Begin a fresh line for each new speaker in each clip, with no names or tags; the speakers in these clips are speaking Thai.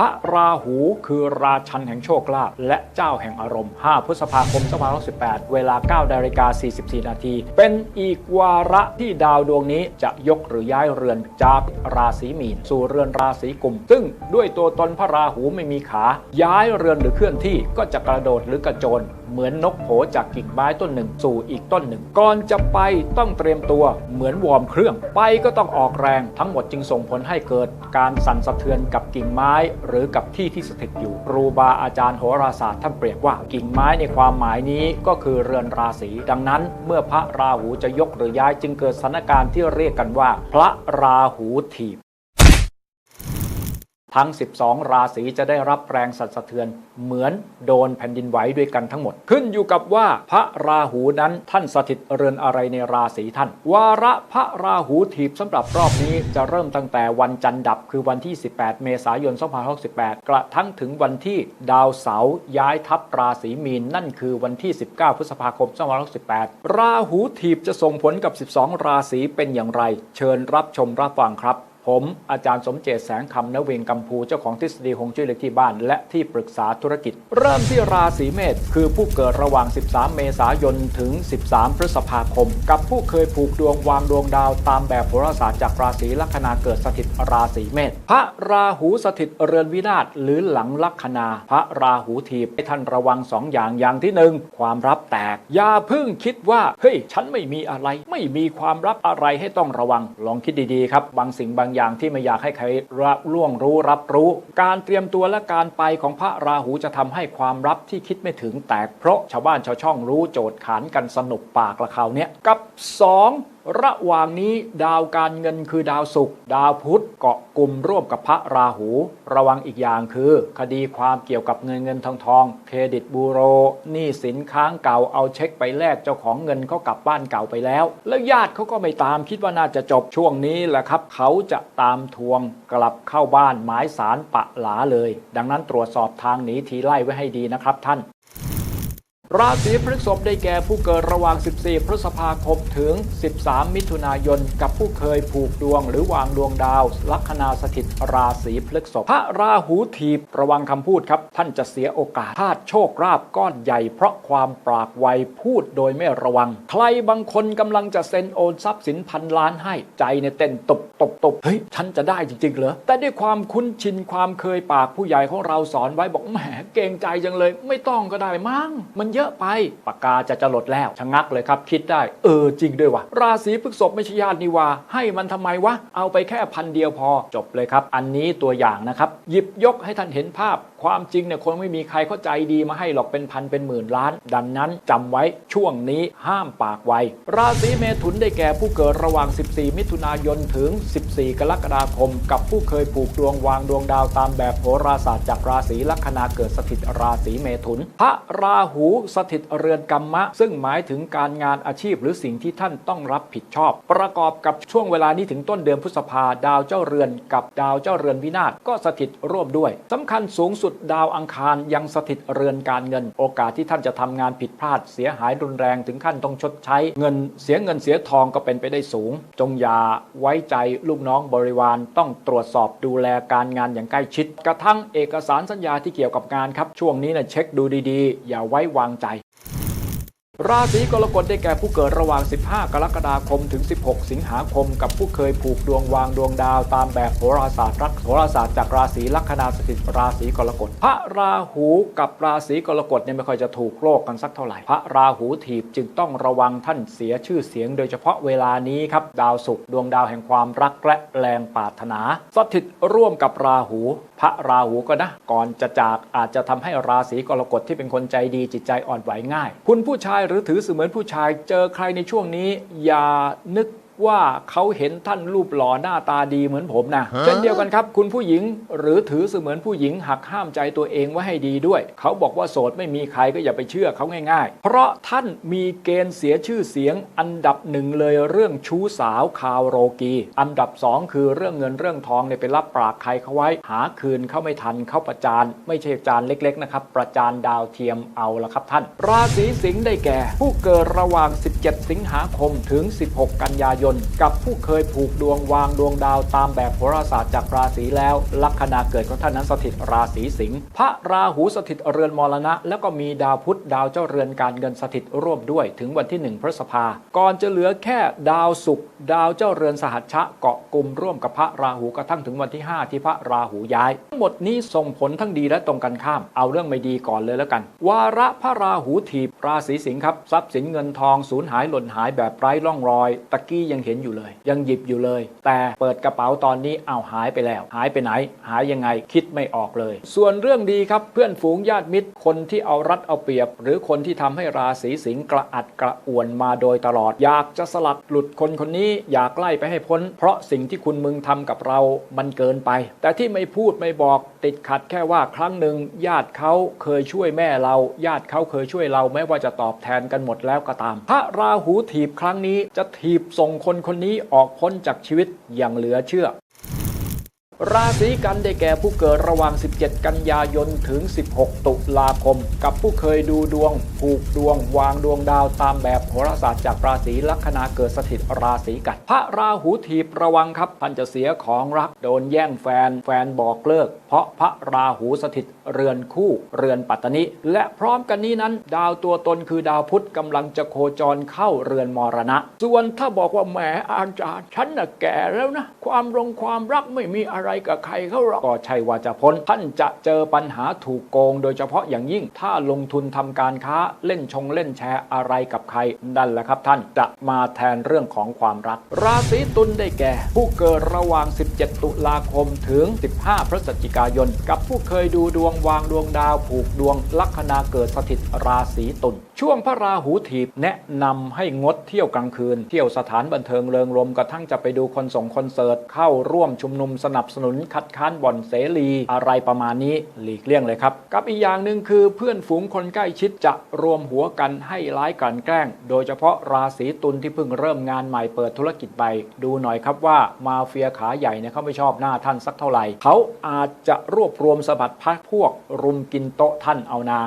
พระราหูคือราชันแห่งโชคลาภและเจ้าแห่งอารมณ์ 5 พฤษภาคม 2518 เวลา9นาฬิกา44 นาที เป็นอีกวาระที่ดาวดวงนี้จะยกหรือย้ายเรือนจากราศีมีน สู่เรือนราศีกุม ซึ่งด้วยตัวตนพระราหูไม่มีขา ย้ายเรือนหรือเคลื่อนที่ก็จะกระโดดหรือกระโจน เหมือนนกโผจากกิ่งไม้ต้นหนึ่ง สู่อีกต้นหนึ่ง ก่อนจะไปต้องเตรียมตัวเหมือนวอร์มเครื่อง ไปก็ต้องออกแรงทั้งหมดจึงส่งผลให้เกิดการสั่นสะเทือนกับกิ่งไม้ หรือกับที่ที่สถิตอยู่ครูบาอาจารย์โหราศาสตร์ท่านเปรียบว่ากิ่งไม้ในความหมายนี้ก็คือเรือนราศีดังนั้น เมื่อพระราหูจะยกหรือย้ายจึงเกิดสถานการณ์ที่เรียกกันว่า พระราหูถีบ ทั้ง 12 ราศีจะได้รับแรงสั่นสะเทือนเหมือนโดนแผ่นดินไหวด้วยกันทั้งหมด ขึ้นอยู่กับว่าพระราหูนั้นท่านสถิตเรือนอะไรในราศีท่าน วาระพระราหูถีบสำหรับรอบนี้จะเริ่มตั้งแต่วันจันทร์ดับคือวันที่ 18 เมษายน 2568 กระทั่งถึงวันที่ดาวเสาร์ย้ายทับราศีมีนนั่นคือวันที่ 19 พฤษภาคม 2568 ราหูถีบจะส่งผลกับ 12 ราศีเป็นอย่างไร เชิญรับชมรับฟังครับ ผมอาจารย์สมเจตแสงคำนเวงกัมพูเจ้าของทฤษฎีฮงจุ้ยเลขที่บ้าน และที่ปรึกษาธุรกิจ เริ่มที่ราศีเมษคือผู้เกิดระหว่าง 13 เมษายนถึง 13 พฤษภาคม กับผู้เคยผูกดวงวางดวงดาวตามแบบโหราศาสตร์จากราศีลัคนาเกิดสถิตราศีเมษพระราหูสถิตเรือนวินาศหรือหลังลัคนา พระราหูทีบให้ท่านระวังสองอย่างอย่างที่หนึ่งความรับแตกอย่าเพิ่งคิดว่าเฮ้ยฉันไม่มีอะไร ไม่มีความลับอะไรให้ต้องระวังลองคิดดีๆครับบางสิ่งบางอย่างย่างที่ไม่อยากให้ใครรับล่วงรู้รับรู้ การเตรียมตัวและการไปของพระราหูจะทำให้ความลับที่คิดไม่ถึงแตกเพราะชาวบ้านชาวช่องรู้โจทย์ขานกันสนุกปากละคราวเนี้ยกับ 2 ระหว่างนี้ดาวการเงินคือดาวศุกร์ดาวพุธเกาะกลุ่มร่วมกับพระราหู ระวังอีกอย่างคือ คดีความเกี่ยวกับเงินเงินทองทอง เครดิตบูโรหนี้สินค้างเก่าเอาเช็คไปแลกเจ้าของเงินเขากลับบ้านเก่าไปแล้ว แล้วญาติเขาก็ไม่ตามคิดว่าน่าจะจบช่วงนี้แหละครับ เขาจะตามทวงกลับเข้าบ้านหมายสารปะหลาเลย ดังนั้นตรวจสอบทางหนีทีไล่ไว้ให้ดีนะครับท่าน ราศีพฤษภได้แก่ผู้เกิดระหว่าง 14 พฤษภาคมถึง 13 มิถุนายน กับผู้เคยผูกดวงหรือวางดวงดาว ลัคนาสถิตราศีพฤษภพระราหูถีบระวังคำพูดครับ ท่านจะเสียโอกาสพลาดโชคราบก้อนใหญ่ เพราะความปรากไวพูดโดยไม่ระวัง ใครบางคนกำลังจะเซ็นโอนทรัพย์สินพันล้านให้ใจเนี่ยเต้นตบตบตบเฮ้ยฉันจะได้จริงๆเหรอแต่ด้วยความคุ้นชินความเคยปากผู้ใหญ่ของเราสอนไว้บอกแหมเกรงใจจังเลย ไม่ต้องก็ได้มั้งมันเยอะไปปากกาจะจะหลดแล้วชะงักเลยครับคิดได้เออจริงด้วยวะราศีพฤษภไม่ใช่ญาตินิวา ให้มันทำไมวะเอาไปแค่พันเดียวพอจบเลยครับ อันนี้ตัวอย่างนะครับหยิบยกให้ท่านเห็นภาพความจริงเนี่ยคนไม่มีใครเข้าใจดีมาให้หรอกเป็นพันเป็นหมื่นล้าน ดังนั้นจำไว้ช่วงนี้ห้ามปากไว ราศีเมถุนได้แก่ผู้เกิดระหว่าง 14 มิถุนายนถึง 14 กรกฎาคม กับผู้เคยผูกดวงวางดวงดาวตามแบบโหราศาสตร์จากราศีลัคนาเกิดสถิตราศีเมถุน พระราหูสถิตเรือนกรรมะ ซึ่งหมายถึงการงานอาชีพหรือสิ่งที่ท่านต้องรับผิดชอบ ประกอบกับช่วงเวลานี้ถึงต้นเดือนพฤษภาดาวเจ้าเรือนกับดาวเจ้าเรือนวินาศก็สถิตร่วมด้วยสำคัญสูงสุดดาวอังคารยังสถิตเรือนการเงิน โอกาสที่ท่านจะทำงานผิดพลาดเสียหายรุนแรงถึงขั้นต้องชดใช้ เงินเสียเงินเสียทองก็เป็นไปได้สูง จงอย่าไว้ใจลูกน้องบริวารต้องตรวจสอบดูแลการงานอย่างใกล้ชิด กระทั่งเอกสารสัญญาที่เกี่ยวกับงานครับ ช่วงนี้นะเช็คดูดีๆ อย่าไว้วางใจ ราศีกรกฎได้แก่ผู้เกิดระหว่าง 15 กรกฎาคม ถึง 16 สิงหาคม กับผู้เคยผูกดวงวางดวงดาวตามแบบโหราศาสตร์รักโหราศาสตร์จากราศีลัคนาสถิตราศีกรกฎ พระราหูกับราศีกรกฎเนี่ยไม่ค่อยจะถูกโลกกันสักเท่าไหร่ พระราหูถีบจึงต้องระวังท่านเสียชื่อเสียง โดยเฉพาะเวลานี้ครับดาวศุกร์ดวงดาวแห่งความรักและแรงปรารถนา สถิตร่วมกับราหู พระราหูก็นะก่อนจะจากอาจจะทำให้ราศีกรกฎที่เป็นคนใจดีจิตใจอ่อนไหวง่าย คุณผู้ชายหรือถือเสมือนผู้ชายเจอใครในช่วงนี้ อย่านึก ว่าเขาเห็นท่านรูปหล่อหน้าตาดีเหมือนผมนะเช่นเดียวกันครับ คุณผู้หญิงหรือถือเสมือนผู้หญิงหักห้ามใจตัวเองไว้ให้ดีด้วย เขาบอกว่าโสดไม่มีใครก็อย่าไปเชื่อเขาง่าย ๆ เพราะท่านมีเกณฑ์เสียชื่อเสียงอันดับหนึ่งเลยเรื่องชู้สาวคาวโรกี อันดับสองคือเรื่องเงินเรื่องทองเนี่ยไปรับปรากใครเขาไว้ หาคืนเขาไม่ทันเขาประจานไม่ใช่จานเล็กๆนะครับประจานดาวเทียมเอาละครับท่าน ราศีสิงห์ได้แก่ ผู้เกิดระหว่าง 17 สิงหาคมถึง 16 กันยายนนกับผู้เคยผูกดวงวางดวงดาวตามแบบโหราศาสตร์จากราศีแล้ว ลัคนาเกิดของท่านนั้นสถิตราศีสิงห์พระราหูสถิตเรือนมรณะ แล้วก็มีดาวพุธดาวเจ้าเรือนการเงินสถิตร่วมด้วยถึงวันที่1พฤษภาก่อนจะเหลือแค่ดาวศุกร์ดาวเจ้าเรือนสหัชชะเกาะกลุ่มร่วมกับพระราหูกระทั่งถึงวันที่ 5 ที่พระราหูย้าย ทั้งหมดนี้ส่งผลทั้งดีและตรงกันข้าม เอาเรื่องไม่ดีก่อนเลยแล้วกัน วาระพระราหูถีบราศีสิงห์ครับทรัพย์สินเงินทองสูญหายหล่นหายแบบไร้ร่องรอย ตะกี้ยังเห็นอยู่เลย ยังหยิบอยู่เลย แต่เปิดกระเป๋าตอนนี้เอาวหายไปแล้ว หายไปไหน หายยังไงคิดไม่ออกเลย ส่วนเรื่องดีครับเพื่อนฝูงญาติมิตร คนที่เอารัดเอาเปรียบ หรือคนที่ทำให้ราศีสิงห์กระอัดกระอ่วนมาโดยตลอด อยากจะสลัดหลุดคนคนนี้อยากไล่ไปให้พ้น เพราะสิ่งที่คุณมึงทำกับเรามันเกินไป แต่ที่ไม่พูดไม่บอกติดขัดแค่ว่าครั้งหนึ่งญาติเขาเคยช่วยแม่เรา ญาติเขาเคยช่วยเราแม้ว่าจะตอบแทนกันหมดแล้วก็ตาม พระราหูถีบครั้งนี้จะถีบส่งคนคนคนี้ออกพ้นจากชีวิตอย่างเหลือเชื่อ ราศีกันได้แก่ผู้เกิดระหว่าง 17 กันยายนถึง 16 ตุลาคม กับผู้เคยดูดวง ผูกดวง วางดวงดาวตามแบบโหราศาสตร์จากราศีลัคนาเกิดสถิตราศีกัน พระราหูถีบระวังครับท่านจะเสียของรัก โดนแย่งแฟน แฟนบอกเลิก เพราะพระราหูสถิต เรือนคู่เรือนปัตตนิ และพร้อมกันนี้นั้น ดาวตัวตนคือดาวพุธกำลังจะโคจรเข้าเรือนมรณะ ส่วนถ้าบอกว่าแหมอาจารย์ฉันน่ะแก่แล้วนะ ความรงความรักไม่มีอะไรกับใครเขาหรอกก็ใช่ว่าจะพ้นท่านจะเจอปัญหาถูกโกง โดยเฉพาะอย่างยิ่ง ถ้าลงทุนทำการค้าเล่นชงเล่นแชร์อะไรกับใครนั่นแหละครับท่านจะมาแทนเรื่องของความรัก ราศีตุลได้แก่ ผู้เกิดระหว่าง 17 ตุลาคมถึง 15 พฤศจิกายน กับผู้เคยดูดวงวางดวงดาวผูกดวงลัคนาเกิดสถิตราศีตุลช่วงพระราหูถีบแนะนำให้งดเที่ยวกลางคืน เที่ยวสถานบันเทิงเริงรมกระทั่งจะไปดูคอนส่งคอนเสิร์ตเข้าร่วมชุมนุมสนับสนุนคัดค้านบ่อนเสรีอะไรประมาณนี้หลีกเลี่ยงเลยครับ กับอีกอย่างหนึ่งคือเพื่อนฝูงคนใกล้ชิดจะรวมหัวกันให้ร้ายกันแกล้ง โดยเฉพาะราศีตุลที่เพิ่งเริ่มงานใหม่เปิดธุรกิจไปดูหน่อยครับว่ามาเฟียขาใหญ่เนี่ยเขาไม่ชอบหน้าท่านสักเท่าไหร่เขาอาจจะรวบรวมสะบัดพักพวกวกรุมกินโต๊ะท่านเอานา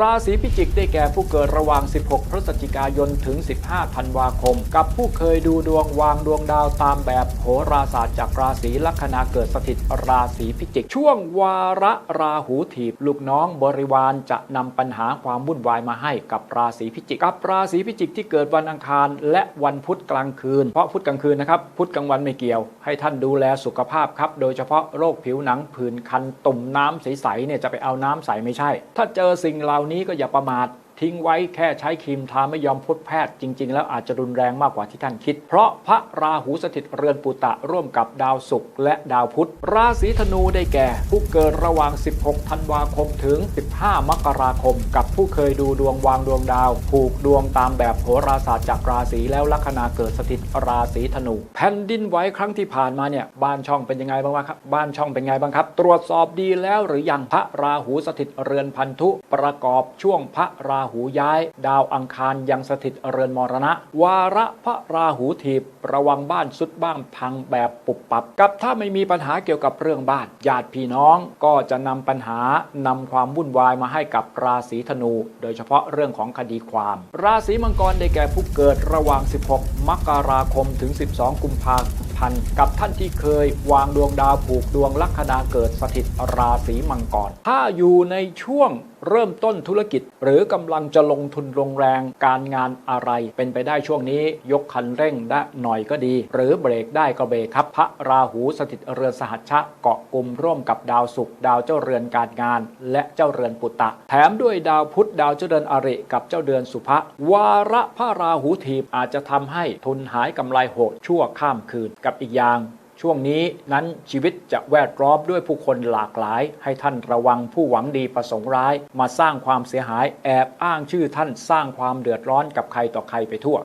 ราศีพิจิกได้แก่ผู้เกิดระหว่าง 16 พฤศจิกายน ถึง 15 ธันวาคม กับผู้เคยดูดวงวางดวงดาวตามแบบโหราศาสตร์จากราศีลัคนาเกิดสถิตราศีพิจิก ช่วงวาระราหูถีบลูกน้องบริวารจะนำปัญหาความวุ่นวายมาให้กับราศีพิจิก กับราศีพิจิกที่เกิดวันอังคาร และวันพุธกลางคืน เพราะพุธกลางคืนนะครับ พุธกลางวันไม่เกี่ยว ให้ท่านดูแลสุขภาพครับ โดยเฉพาะโรคผิวหนังผื่นคันตุ่มน้ำใสๆเนี่ยจะไปเอาน้ำใสไม่ใช่ ถ้าเจอสิ่งเรานี้ก็อย่าประมาท ทิ้งไว้แค่ใช้ครีมทาไม่ยอมพบแพทย์จริง ๆ แล้วอาจจะรุนแรงมากกว่าที่ท่านคิด เพราะพระราหูสถิตเรือนปุตะร่วมกับดาวศุกร์และดาวพุธ ราศีธนูได้แก่ ผู้เกิดระหว่าง 16 ธันวาคมถึง 15 มกราคม กับผู้เคยดูดวงวางดวงดาว ผูกดวงตามแบบโหราศาสตร์จากราศีแล้วลัคนาเกิดสถิตราศีธนู แผ่นดินไหวครั้งที่ผ่านมาเนี่ยบ้านช่องเป็นยังไงบ้างครับบ้านช่องเป็นไงบ้างครับ ตรวจสอบดีแล้วหรือยังพระราหูสถิตเรือนพันธุประกอบช่วงพระราหูย้าย ดาวอังคารยังสถิตเรือนมรณะ วาระพระราหูถีบ ระวังบ้านสุดบ้างพังแบบปุบปับ กับถ้าไม่มีปัญหาเกี่ยวกับเรื่องบ้านญาติพี่น้องก็จะนำปัญหานำความวุ่นวายมาให้กับราศีธนู โดยเฉพาะเรื่องของคดีความ ราศีมังกรได้แก่ผู้เกิดระหว่าง 16 มกราคมถึง 12 กุมภาพันธ์กับท่านที่เคยวางดวงดาวผูกดวงลัคนาเกิดสถิตราศีมังกร ถ้าอยู่ในช่วง เริ่มต้นธุรกิจ หรือกำลังจะลงทุนลงแรงการงานอะไร เป็นไปได้ช่วงนี้ยกคันเร่งได้หน่อยก็ดี หรือเบรกได้ก็เบรกครับ พระราหูสถิตเรือนสหัชชะเกาะกลุ่มร่วมกับดาวศุกร์ดาวเจ้าเรือนการงาน และเจ้าเรือนปุตตะ แถมด้วยดาวพุธดาวเจ้าเดือนอริกับเจ้าเดือนสุภะวาระพระราหูถีบอาจจะทำให้ทุนหายกำไรโหดชั่วข้ามคืนกับอีกอย่าง ช่วงนี้นั้นชีวิตจะแวดล้อมด้วยผู้คนหลากหลาย ให้ท่านระวังผู้หวังดีประสงค์ร้าย มาสร้างความเสียหายแอบอ้างชื่อท่านสร้างความเดือดร้อนกับใครต่อใครไปทั่ว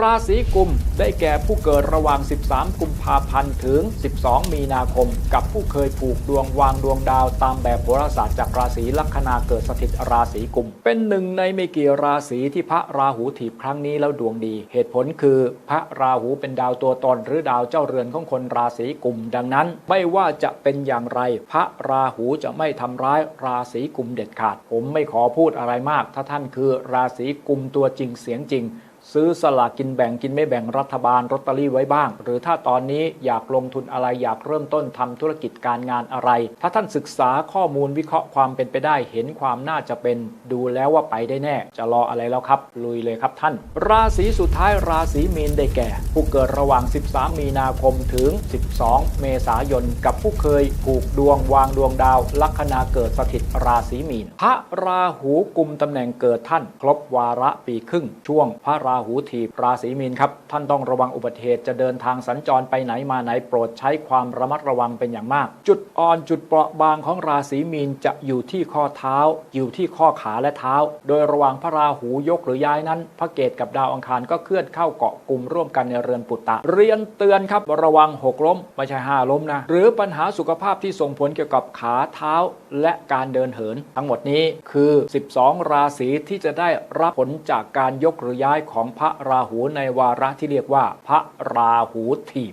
ราศีกุมได้แก่ผู้เกิดระหว่าง 13 กุมภาพันธ์ถึง 12 มีนาคม กับผู้เคยผูกดวงวางดวงดาวตามแบบโหราศาสตร์จากราศีลัคนาเกิดสถิตราศีกุม เป็นหนึ่งในไม่กี่ราศีที่พระราหูถีบครั้งนี้แล้วดวงดี เหตุผลคือพระราหูเป็นดาวตัวตนหรือดาวเจ้าเรือนของคนราศีกุม ดังนั้น ไม่ว่าจะเป็นอย่างไร พระราหูจะไม่ทำร้ายราศีกุมเด็ดขาด ผมไม่ขอพูดอะไรมาก ถ้าท่านคือราศีกุมตัวจริงเสียงจริง ซื้อสลากกินแบ่งกินไม่แบ่งรัฐบาลลอตเตอรี่ไว้บ้าง หรือถ้าตอนนี้อยากลงทุนอะไรอยากเริ่มต้นทำธุรกิจการงานอะไร ถ้าท่านศึกษาข้อมูลวิเคราะห์ความเป็นไปได้เห็นความน่าจะเป็น ดูแล้วว่าไปได้แน่ จะรออะไรแล้วครับ ลุยเลยครับท่าน ราศีสุดท้ายราศีมีนได้แก่ ผู้เกิดระหว่าง 13 มีนาคมถึง 12 เมษายน กับผู้เคยผูกดวงวางดวงดาว ลัคนาเกิดสถิตราศีมีน พระราหูกุมตำแหน่งเกิดท่าน ครบวาระปีครึ่งช่วงพระราราหูถีบราศีมีนครับ ท่านต้องระวังอุบัติเหตุจะเดินทางสัญจรไปไหนมาไหนโปรดใช้ความระมัดระวังเป็นอย่างมาก จุดอ่อนจุดเปราะบางของราศีมีนจะอยู่ที่ข้อเท้า อยู่ที่ข้อขาและเท้า โดยระหว่างพระราหูยกหรือย้ายนั้น พระเกตกับดาวอังคารก็เคลื่อนเข้าเกาะกลุ่มร่วมกันในเรือนปุตตะ เรียนเตือนครับระวังหกล้มไม่ใช่ห้าล้มนะหรือปัญหาสุขภาพที่ส่งผลเกี่ยวกับขาเท้า และการเดินเหิน ทั้งหมดนี้คือ 12 ราศีที่จะได้รับผลจากการยกหรือย้ายของพระราหูในวาระที่เรียกว่าพระราหูถีบ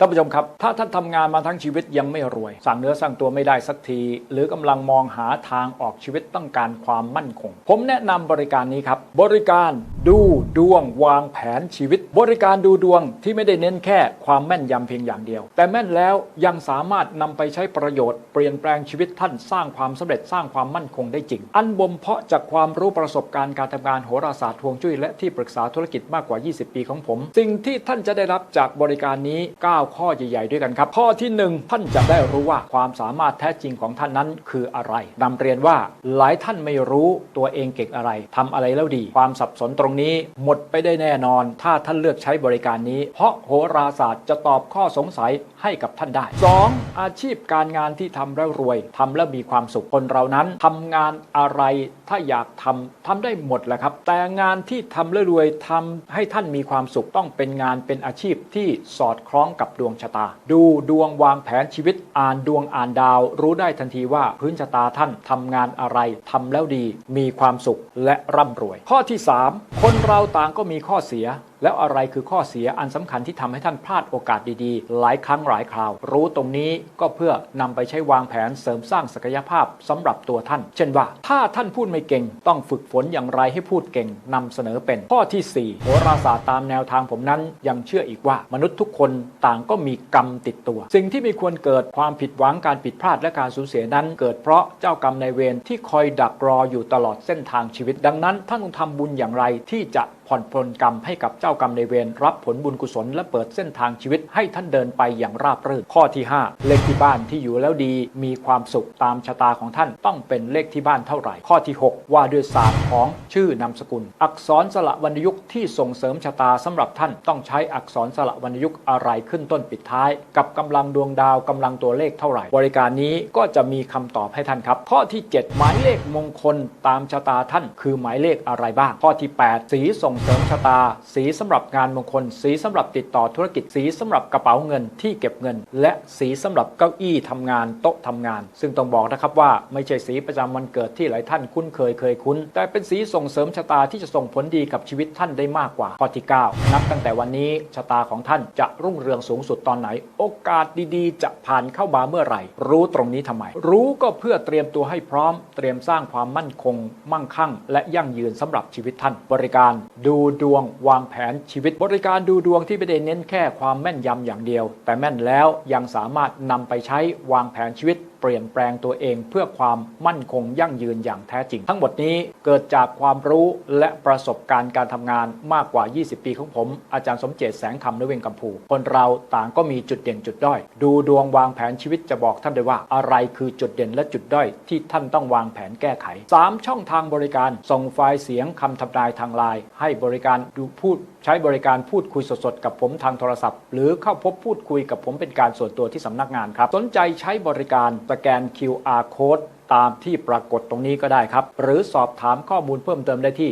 ท่านผู้ชมครับ ถ้าท่านทำงานมาทั้งชีวิตยังไม่รวย สั่งเนื้อสั่งตัวไม่ได้สักที หรือกำลังมองหาทางออกชีวิตต้องการความมั่นคง ผมแนะนำบริการนี้ครับ บริการดูดวงวางแผนชีวิต บริการดูดวงที่ไม่ได้เน้นแค่ความแม่นยำเพียงอย่างเดียว แต่แม่นแล้วยังสามารถนำไปใช้ประโยชน์เปลี่ยนแปลงชีวิตท่านสร้างความสำเร็จสร้างความมั่นคงได้จริง อันบ่มเพาะจากความรู้ประสบการณ์การทำงานโหราศาสตร์ฮวงจุ้ยและที่ปรึกษาธุรกิจมากกว่า 20 ปีของผม สิ่งที่ท่านจะได้รับจากบริการนี้9ข้อใหญ่ๆด้วยกันครับ ข้อที่ 1 ท่านจะได้รู้ว่าความสามารถแท้จริงของท่านนั้นคืออะไรนำเรียนว่าหลายท่านไม่รู้ตัวเองเก่งอะไรทำอะไรแล้วดี ความสับสนตรงนี้หมดไปได้แน่นอน ถ้าท่านเลือกใช้บริการนี้ เพราะโหราศาสตร์จะตอบข้อสงสัยให้กับท่านได้ 2. อาชีพการงานที่ทำแล้วรวยทำแล้วมีความสุขคนเรานั้นทำงานอะไรถ้าอยากทำทำได้หมดแหละครับ แต่งานที่ทำแล้วรวยทำให้ท่านมีความสุขต้องเป็นงานเป็นอาชีพที่สอดคล้องกับดวงชะตา ดูดวงวางแผนชีวิตอ่านดวงอ่านดาว รู้ได้ทันทีว่าพื้นชะตาท่านทำงานอะไรทำแล้วดี มีความสุขและร่ำรวย ข้อที่ 3 คนเราต่างก็มีข้อเสียแล้วอะไรคือข้อเสียอันสำคัญที่ทำให้ท่านพลาดโอกาสดีๆ หลายครั้งหลายคราว รู้ตรงนี้ก็เพื่อนำไปใช้วางแผนเสริมสร้างศักยภาพสำหรับตัวท่าน เช่นว่า ถ้าท่านพูดไม่เก่ง ต้องฝึกฝนอย่างไรให้พูดเก่งนำเสนอเป็น ข้อที่4โหราศาสตร์ตามแนวทางผมนั้นยังเชื่ออีกว่ามนุษย์ทุกคนต่างก็มีกรรมติดตัว สิ่งที่ไม่ควรเกิดความผิดหวังการผิดพลาดและการสูญเสียนั้น เกิดเพราะเจ้ากรรมนายเวรที่คอยดักรออยู่ตลอดเส้นทางชีวิต ดังนั้นท่านต้องทำบุญอย่างไรที่จะ ผ่อนปลนกรรมให้กับเจ้ากรรมในเวรรับผลบุญกุศลและเปิดเส้นทางชีวิตให้ท่านเดินไปอย่างราบรื่นข้อที่ 5 เลขที่บ้านที่อยู่แล้วดีมีความสุขตามชะตาของท่านต้องเป็นเลขที่บ้านเท่าไหร่ ข้อที่ 6 ว่าด้วยศาสตร์ของชื่อนามสกุล อักษรสละวรรณยุกต์ที่ส่งเสริมชะตาสำหรับท่านต้องใช้อักษรสละวรรณยุกต์อะไรขึ้นต้นปิดท้าย กับกำลังดวงดาวกำลังตัวเลขเท่าไหร่ บริการนี้ก็จะมีคำตอบให้ท่านครับ ข้อที่ 7 หมายเลขมงคลตามชะตาท่าน คือหมายเลขอะไรบ้าง ข้อที่ 8 สีส่งเสริมชะตา สีสำหรับงานมงคล สีสำหรับติดต่อธุรกิจ สีสำหรับกระเป๋าเงินที่เก็บเงิน และสีสำหรับเก้าอี้ทำงานโต๊ะทำงาน ซึ่งต้องบอกนะครับว่าไม่ใช่สีประจำวันเกิดที่หลายท่านคุ้นเคยเคยคุ้น แต่เป็นสีส่งเสริมชะตาที่จะส่งผลดีกับชีวิตท่านได้มากกว่าข้อที่ 9 นับตั้งแต่วันนี้ชะตาของท่านจะรุ่งเรืองสูงสุดตอนไหน โอกาสดีๆ จะผ่านเข้ามาเมื่อไหร่ รู้ตรงนี้ทำไม รู้ก็เพื่อเตรียมตัวให้พร้อม เตรียมสร้างความมั่นคง มั่งคั่ง และยั่งยืนสำหรับชีวิตท่านบริการดูดวงวางแผนชีวิต บริการดูดวงที่ไม่ได้เน้นแค่ความแม่นยำอย่างเดียว แต่แม่นแล้วยังสามารถนำไปใช้วางแผนชีวิต เปลี่ยนแปลงตัวเองเพื่อความมั่นคงยั่งยืนอย่างแท้จริง ทั้งหมดนี้เกิดจากความรู้และประสบการณ์การทำงานมากกว่า 20 ปีของผม อาจารย์สมเจตแสงคำนเวงกัมพู คนเราต่างก็มีจุดเด่นจุดด้อย ดูดวงวางแผนชีวิตจะบอกท่านได้ว่าอะไรคือจุดเด่นและจุดด้อยที่ท่านต้องวางแผนแก้ไข 3 ช่องทางบริการส่งไฟล์เสียงคำทำนายทางไลน์ให้บริการดูพูดใช้บริการพูดคุยสดๆ กับผมทางโทรศัพท์ หรือเข้าพบพูดคุยกับผมเป็นการส่วนตัวที่สำนักงานครับ สนใจใช้บริการสแกน QR code ตามที่ปรากฏตรงนี้ก็ได้ครับ หรือสอบถามข้อมูลเพิ่มเติมได้ที่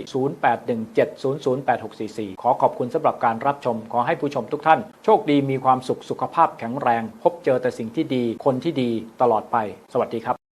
0817008644 ขอขอบคุณสำหรับการรับชม ขอให้ผู้ชมทุกท่าน โชคดีมีความสุขสุขภาพแข็งแรง พบเจอแต่สิ่งที่ดี คนที่ดีตลอดไป สวัสดีครับ